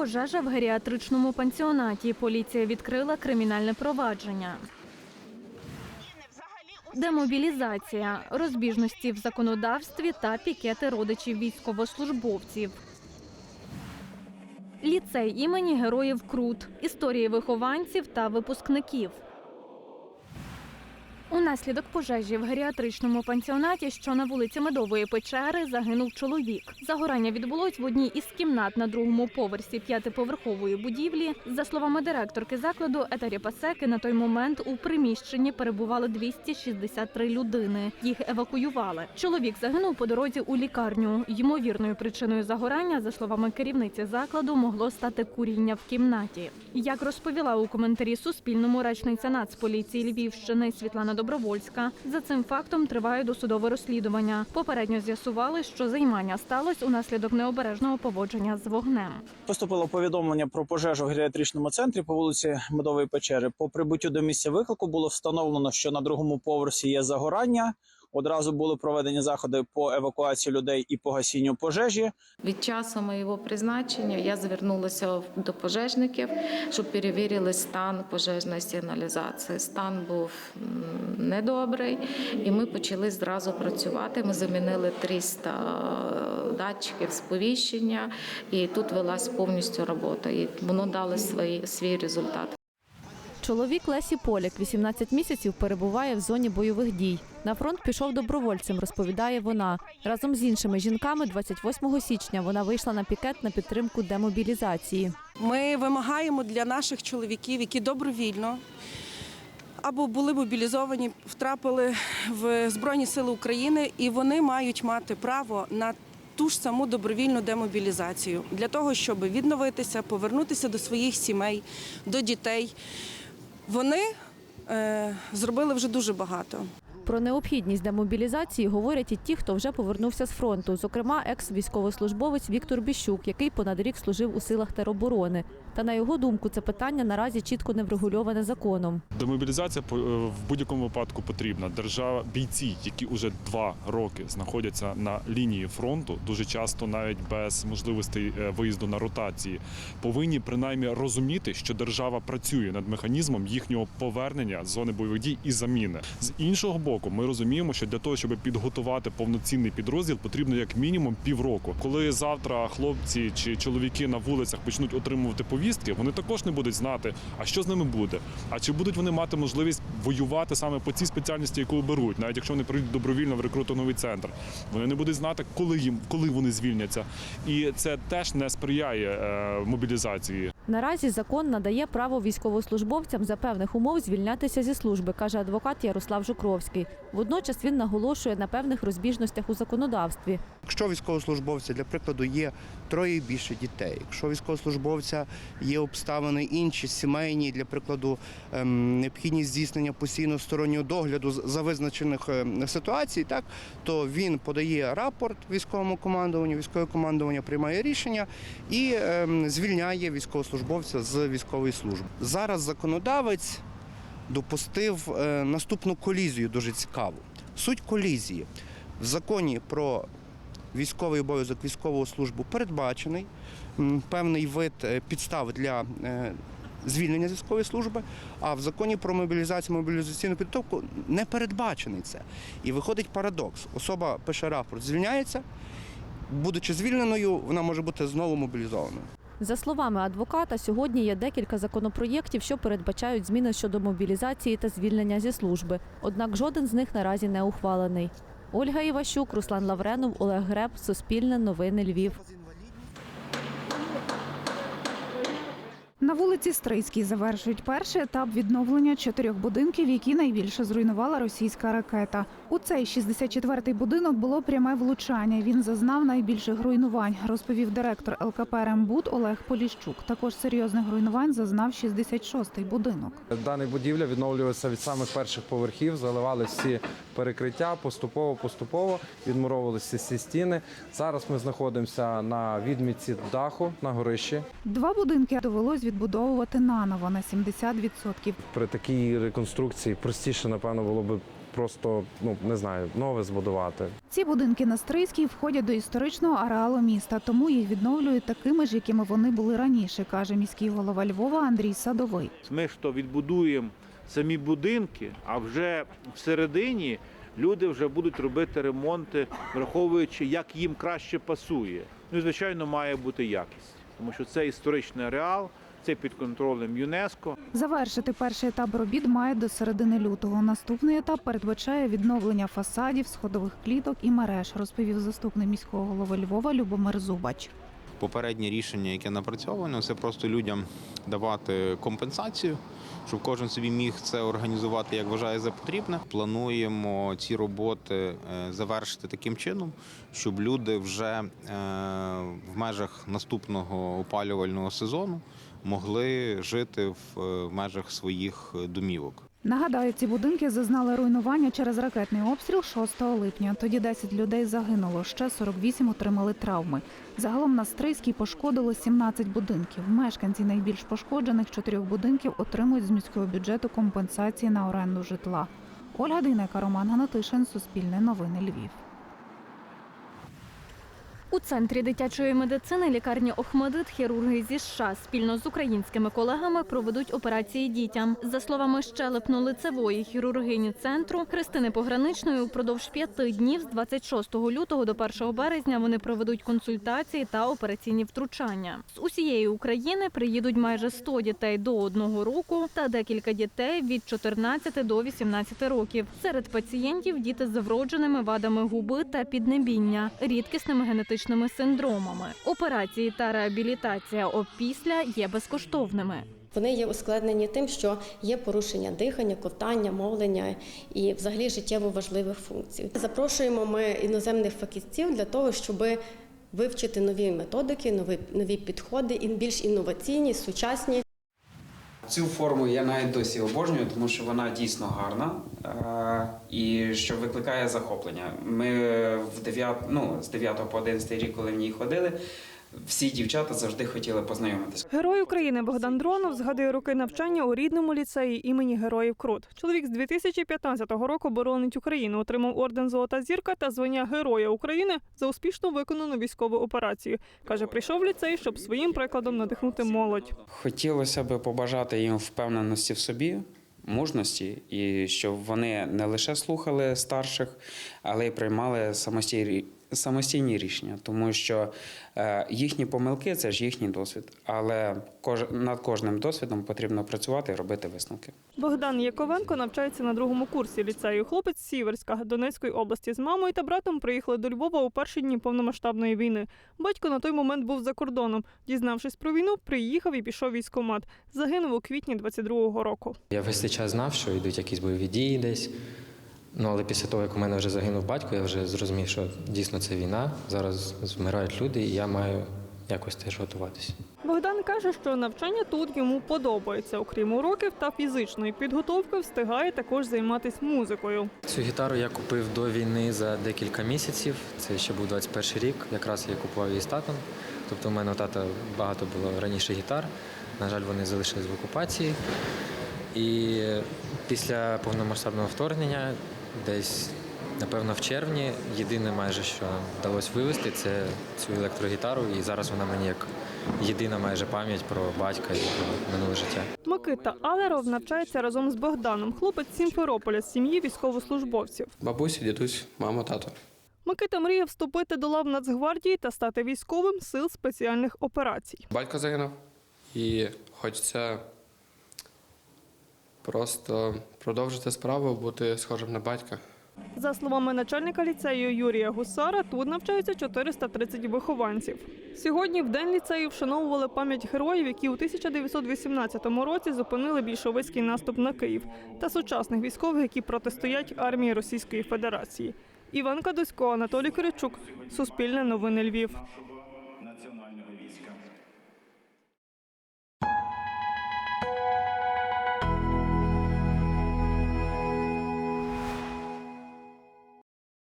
Пожежа в геріатричному пансіонаті. Поліція відкрила кримінальне провадження. Демобілізація, розбіжності в законодавстві та пікети родичів військовослужбовців. Ліцей імені Героїв Крут. Історії вихованців та випускників. Унаслідок пожежі в геріатричному пансіонаті, що на вулиці Медової печери, загинув чоловік. Загорання відбулось в одній із кімнат на другому поверсі п'ятиповерхової будівлі. За словами директорки закладу Етері Пасеки, на той момент у приміщенні перебували 263 людини. Їх евакуювали. Чоловік загинув по дорозі у лікарню. Ймовірною причиною загорання, за словами керівниці закладу, могло стати куріння в кімнаті. Як розповіла у коментарі Суспільному речниця Нацполіції Львівщини Світлана Добровольська, за цим фактом триває досудове розслідування. Попередньо з'ясували, що займання сталося унаслідок необережного поводження з вогнем. Поступило повідомлення про пожежу в геріатричному центрі по вулиці Медової печери. По прибуттю до місця виклику було встановлено, що на другому поверсі є загорання. Одразу були проведені заходи по евакуації людей і по гасінню пожежі. Від часу моєго призначення я звернулася до пожежників, щоб перевірили стан пожежної сигналізації. Стан був недобрий, і ми почали зразу працювати. Ми замінили 300 датчиків сповіщення, і тут велась повністю робота. І воно дало свій результат. Чоловік Лесі Поляк 18 місяців перебуває в зоні бойових дій. На фронт пішов добровольцем, розповідає вона. Разом з іншими жінками 28 січня вона вийшла на пікет на підтримку демобілізації. Ми вимагаємо для наших чоловіків, які добровільно або були мобілізовані, втрапили в Збройні Сили України, і вони мають мати право на ту ж саму добровільну демобілізацію для того, щоб відновитися, повернутися до своїх сімей, до дітей. Вони е, зробили вже дуже багато. Про необхідність демобілізації говорять і ті, хто вже повернувся з фронту, зокрема екс-військовослужбовець Віктор Біщук, який понад рік служив у силах тероборони. Та на його думку, це питання наразі чітко не врегульоване законом. Демобілізація е, в будь-якому випадку потрібна. Держава бійці, які вже два роки знаходяться на лінії фронту, дуже часто навіть без можливостей е, виїзду на ротації, повинні принаймні розуміти, що держава працює над механізмом їхнього повернення з зони бойових дій і заміни. З іншого боку, ми розуміємо, що для того, щоб підготувати повноцінний підрозділ, потрібно як мінімум півроку. Коли завтра хлопці чи чоловіки на вулицях почнуть отримувати повістки, вони також не будуть знати, а що з ними буде, а чи будуть вони мати можливість воювати саме по цій спеціальності, яку оберуть, навіть якщо вони прийдуть добровільно в рекрутинговий центр. Вони не будуть знати, коли їм коли вони звільняться, і це теж не сприяє е, мобілізації. Наразі закон надає право військовослужбовцям за певних умов звільнятися зі служби, каже адвокат Ярослав Жукровський. Водночас він наголошує на певних розбіжностях у законодавстві. Якщо військовослужбовця, для прикладу, є троє і більше дітей, якщо військовослужбовця є обставини інші, сімейні, для прикладу, ем, необхідність здійснення постійного стороннього догляду за визначених ем, ситуацій, так то він подає рапорт військовому командуванню, військове командування приймає рішення і ем, звільняє військовослужбовця з військової служби. Зараз законодавець допустив е, наступну колізію, дуже цікаву. Суть колізії в законі про військовий обов'язок військового службу передбачений певний вид е, підстав для е, звільнення з військової служби, а в законі про мобілізацію мобілізаційну підготовку не передбачений це. І виходить парадокс. Особа пише рапорт, звільняється, будучи звільненою, вона може бути знову мобілізованою. За словами адвоката, сьогодні є декілька законопроєктів, що передбачають зміни щодо мобілізації та звільнення зі служби. Однак жоден з них наразі не ухвалений. Ольга Іващук, Руслан Лавренов, Олег Греб, Суспільне новини Львів. На вулиці Стрийській завершують перший етап відновлення чотирьох будинків, які найбільше зруйнувала російська ракета. У цей 64-й будинок було пряме влучання. Він зазнав найбільших руйнувань, розповів директор ЛКП «Рембуд» Олег Поліщук. Також серйозних руйнувань зазнав 66-й будинок. Дана будівля відновлювалася від самих перших поверхів, заливали всі перекриття поступово, поступово відмуровувалися всі стіни. Зараз ми знаходимося на відмітці даху на горищі. Два будинки довелось відбудовувати наново на 70%. При такій реконструкції простіше, напевно, було би просто ну не знаю, нове збудувати. Ці будинки на Стрийській входять до історичного ареалу міста, тому їх відновлюють такими ж, якими вони були раніше, каже міський голова Львова Андрій Садовий. Ми ж то відбудуємо самі будинки, а вже всередині люди вже будуть робити ремонти, враховуючи, як їм краще пасує. Ну і звичайно має бути якість, тому що це історичний ареал, це під контролем ЮНЕСКО. Завершити перший етап робіт має до середини лютого. Наступний етап передбачає відновлення фасадів, сходових кліток і мереж, розповів заступник міського голови Львова Любомир Зубач. Попереднє рішення, яке напрацьовано, це просто людям давати компенсацію, щоб кожен собі міг це організувати, як вважає за потрібне. Плануємо ці роботи е, завершити таким чином, щоб люди вже е, в межах наступного опалювального сезону могли жити в е, межах своїх домівок. Нагадаю, ці будинки зазнали руйнування через ракетний обстріл 6 липня. Тоді 10 людей загинуло, ще 48 отримали травми. Загалом на Стрийській пошкодило 17 будинків. Мешканці найбільш пошкоджених чотирьох будинків отримують з міського бюджету компенсації на оренду житла. Ольга Дейнека, Роман Ганатишин, Суспільне новини Львів. У центрі дитячої медицини лікарні Охмадит хірурги зі США спільно з українськими колегами проведуть операції дітям. За словами щелепно-лицевої хірургині центру Христини Пограничної, упродовж п'яти днів з 26 лютого до 1 березня вони проведуть консультації та операційні втручання. З усієї України приїдуть майже 100 дітей до одного року та декілька дітей від 14 до 18 років. Серед пацієнтів діти з вродженими вадами губи та піднебіння, рідкісними генетичними синдромами. Операції та реабілітація опісля є безкоштовними. Вони є ускладнені тим, що є порушення дихання, ковтання, мовлення і взагалі життєво важливих функцій. Запрошуємо ми іноземних фахівців для того, щоб вивчити нові методики, нові, нові підходи, і більш інноваційні, сучасні. Цю форму я навіть досі обожнюю, тому що вона дійсно гарна е- і що викликає захоплення. Ми в 9, ну, з 9 по 11 рік, коли в ній ходили, всі дівчата завжди хотіли познайомитися. Герой України Богдан Дронов згадує роки навчання у рідному ліцеї імені Героїв Крут. Чоловік з 2015 року боронить Україну, отримав орден Золота зірка та звання Героя України за успішно виконану військову операцію. каже, прийшов в ліцей, щоб своїм прикладом надихнути молодь. Хотілося б побажати їм впевненості в собі, мужності, і щоб вони не лише слухали старших, але й приймали самостійні. Самостійні рішення, тому що е, їхні помилки це ж їхній досвід, але над кожним досвідом потрібно працювати і робити висновки. Богдан Яковенко навчається на другому курсі ліцею. Хлопець Сіверська Донецької області з мамою та братом приїхали до Львова у перші дні повномасштабної війни. Батько на той момент був за кордоном. Дізнавшись про війну, приїхав і пішов в військкомат. Загинув у квітні 22-го року. Я весь цей час знав, що йдуть якісь бойові дії десь. Ну, але після того, як у мене вже загинув батько, я вже зрозумів, що дійсно це війна. Зараз вмирають люди, і я маю якось теж готуватися. Богдан каже, що навчання тут йому подобається. Окрім уроків та фізичної підготовки, встигає також займатися музикою. Цю гітару я купив до війни за декілька місяців. Це ще був 21 рік. Якраз я купував її з татом. Тобто, у мене у тата багато було раніше гітар. На жаль, вони залишились в окупації. І після повномасштабного вторгнення, десь, напевно, в червні, єдине майже, що вдалося вивезти, це цю електрогітару. І зараз вона мені як єдина майже пам'ять про батька і про минуле життя. Микита Алеров навчається разом з Богданом. Хлопець Сімферополя з сім'ї військовослужбовців. Бабуся, дідусь, мама, тато. Микита мріяв вступити до лав Нацгвардії та стати військовим сил спеціальних операцій. Батько загинув. І хочеться просто продовжити справу, бути схожим на батька. За словами начальника ліцею Юрія Гусара, тут навчаються 430 вихованців. Сьогодні в день ліцею вшановували пам'ять героїв, які у 1918 році зупинили більшовицький наступ на Київ, та сучасних військових, які протистоять армії Російської Федерації. Іван Кадусько, Анатолій Киричук, Суспільне новини Львів.